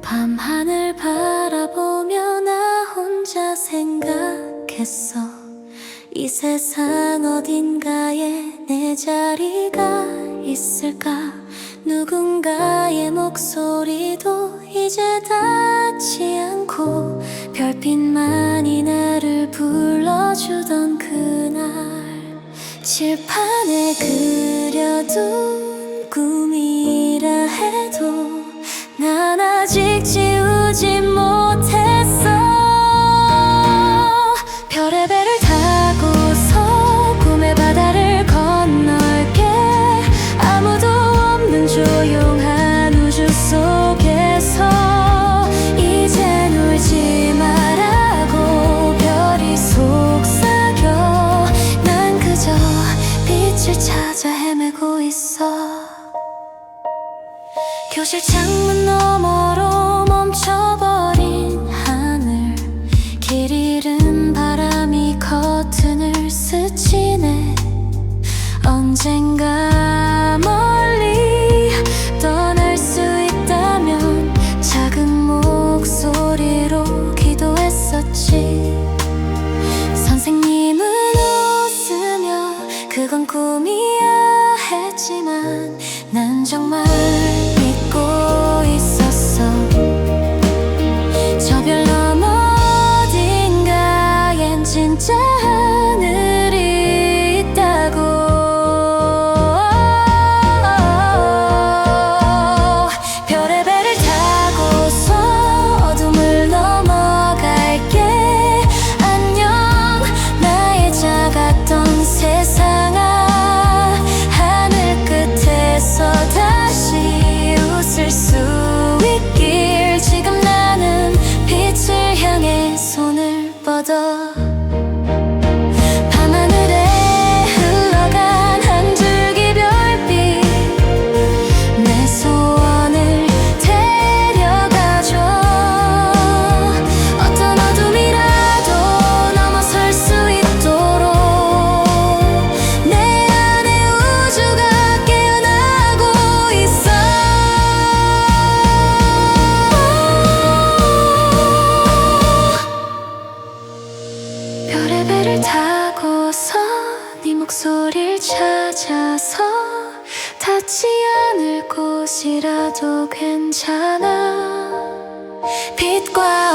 밤하늘 바라보며 나 혼자 생각했어. 이 세상 어딘가에 내 자리가 있을까? 누군가의 목소리도 이제 닿지 않고 별빛만이 나를 불러주던 그날 칠판에 그려둔 꿈이라 해도 난 아직 지우지 빛을 찾아 헤매고 있어. 교실 창문 너머로 멈춰버린 하늘. 길 잃은 바람이 커튼을 스치네. 언젠가 난정 별의 배를 타고서 네 목소리를 찾아서 닿지 않을 곳이라도 괜찮아 빛과